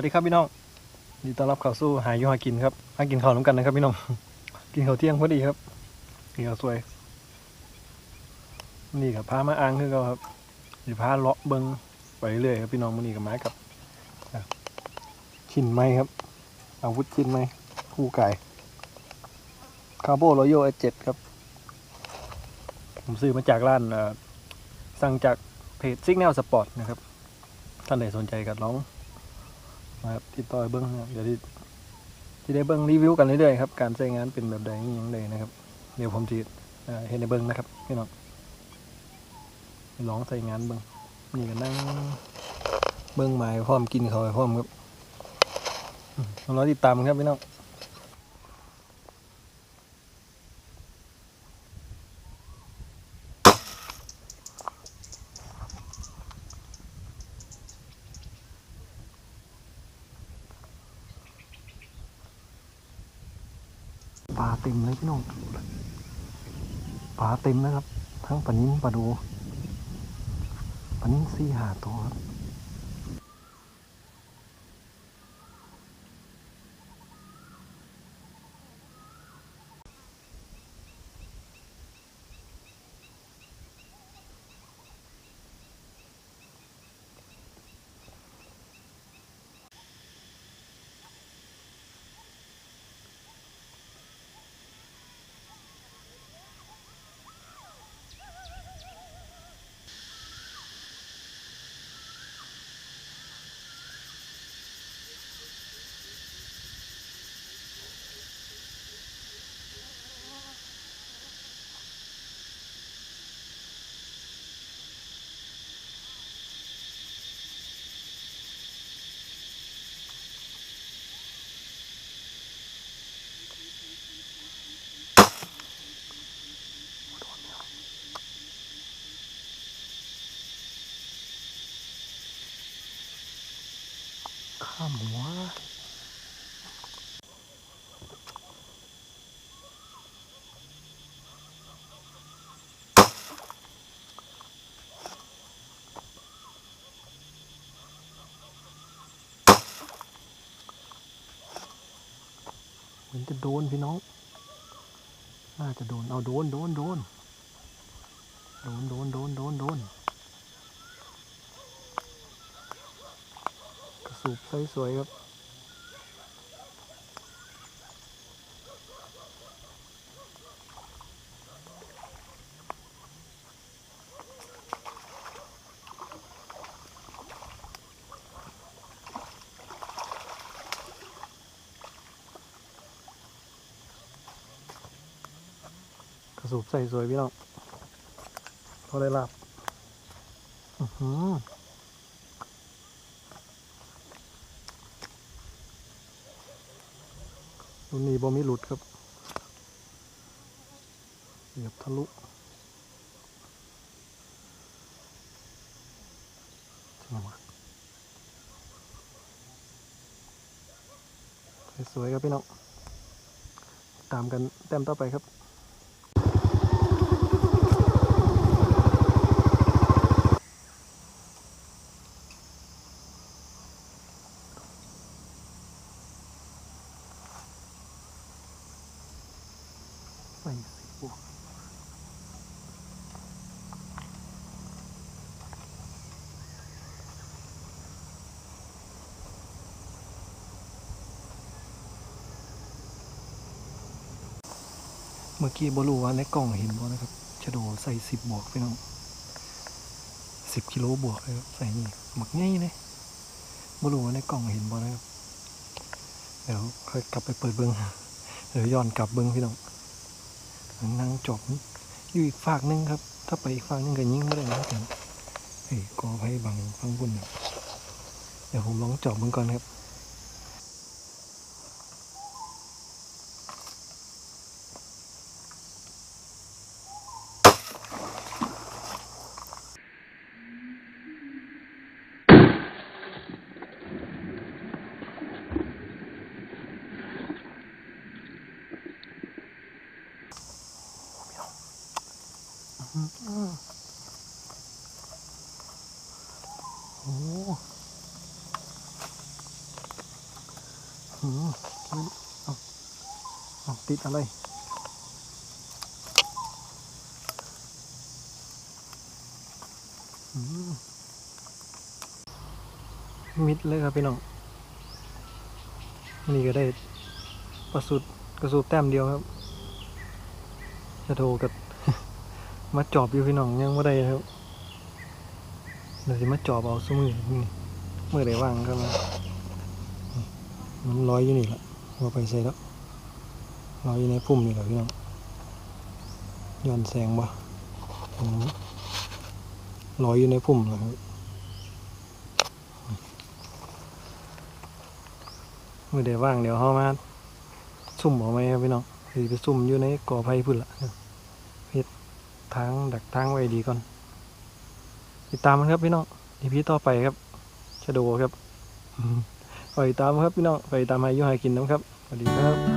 วัสดีครับพี่น้องยินดีต้อนรับเข้าสู่หายู่หากินครับหากินข้าวน้ำกันนะครับพี่น้อง กินข้าวเที่ยงพอดีครับกินข้าวสวย นี่ครับพามาอ่างคือเขาครับสิพาเลาะเบิงไปเรื่อยครับพี่น้องมื้อนี้กับไม้กับอะชิ้นไม้ครับ อาวุธชิ้นไม้คู่ไก่คาร์โบโรโยเอจ็ดครับ ผมซื้อมาจากร้านสั่งจากเพจซิกแนลสปอร์ตนะครับ ท่านใดสนใจก็ลอง มาติดต่อยเบื้องเดี๋ยวที่ที่ได้เบื้องรีวิวกันเรื่อยๆครับการใช้งานเป็นแบบใดอย่างใดนะครับ เดี๋ยวผมจะเห็นในเบื้องนะครับพี่น้องลองใช้งานเบื้องนี่ก็นั่งเบื้องไม้พร้อมกินเขาพร้อมครับอืมรอติดตามครับพี่น้องาเต็มเลยพี่น้องปลาเต็มนะครับ ทั้งปลานิ้นปลาดูปลานิ้นสี่หาตัวครับ ข้ามหัวเหมือนจะโดนพี่น้อง น่าจะโดน เอาโดน โดน โดน โดน โดน โดน โดนโดน กระ สูบไซส์สวยครับกระสูบใส่สวยพี่น้องพอได้รับ อือหือ รุ่นนี้บ่มีหลุดครับเหยียบทะลุจังหวะสวยครับพี่น้อง ตามกันเต็มต่อไปครับ ใส่สีบวก เมื่อกี้บรู้ว่าในกล่องเห็นบ่นะครับชะโดใส่สิบบวกพี่น้องสิบกิโลบวกเลยครับใส่นี่หมักง่ายเลยบรู้ว่าในกล่องเห็นบ่นะครับเดี๋ยวค่อยกลับไปเปิดเบิ้งเดี๋ยวย้อนกลับเบิ้งพี่น้องนั่งจบอยู่อีกฝากนึงครับ ถ้าไปอีกฝากนึงก็ยิ่งไม่ได้นะครับเฮ้ยกอไผ่บังฟังบุญเดี๋ยวผมลองจอบมึงก่อนครับ โอ้หืมเอาเอาติดอะไรมิดเลยครับพี่น้องนนี่ก็ได้ประสุดกระสูบแต้มเดียวครับ จะโทรกับ มาจอบอยู่พี่น้องยังไม่ได้ครับเดี๋ยวจะมาจอบเอาสมือนี่เมื่อไรว่างก็มามันลอยอยู่นี่แหละว่าไปใส่แล้วลอยอยู่ในพุ่มนี่แหละพี่น้องย้อนแสงบ่ลอยอยู่ในพุ่มเหรอครับเมื่อไรว่างเดี๋ยวเขามาซุ่มเอาไหมครับพี่น้องสิไปซุ่มอยู่ในกอไผ่พุ่นละ ทางดักทางไว้ดีก่อน ติดตามมันครับพี่น้องอีพีต่อไปครับชะโดครับอืมไปตามครับพี่น้องไปตามให้ยุหากินน้ำครับสวัสดีครับ